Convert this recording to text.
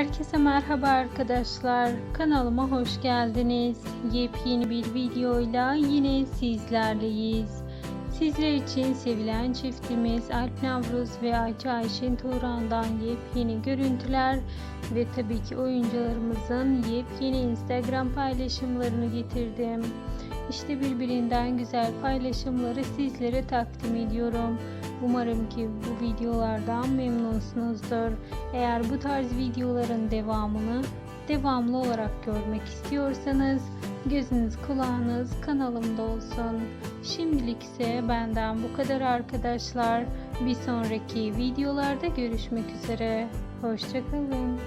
Herkese merhaba arkadaşlar. Kanalıma hoş geldiniz. Yepyeni bir videoyla yine sizlerleyiz. Sizler için sevilen çiftimiz Alp Navruz ve Ayça Ayşin Turan'dan yepyeni görüntüler ve tabii ki oyuncularımızın yepyeni Instagram paylaşımlarını getirdim. İşte birbirinden güzel paylaşımları sizlere takdim ediyorum. Umarım ki bu videolardan memnunsunuzdur. Eğer bu tarz videoların devamını devamlı olarak görmek istiyorsanız gözünüz kulağınız kanalımda olsun. Şimdilik ise benden bu kadar arkadaşlar. Bir sonraki videolarda görüşmek üzere. Hoşçakalın.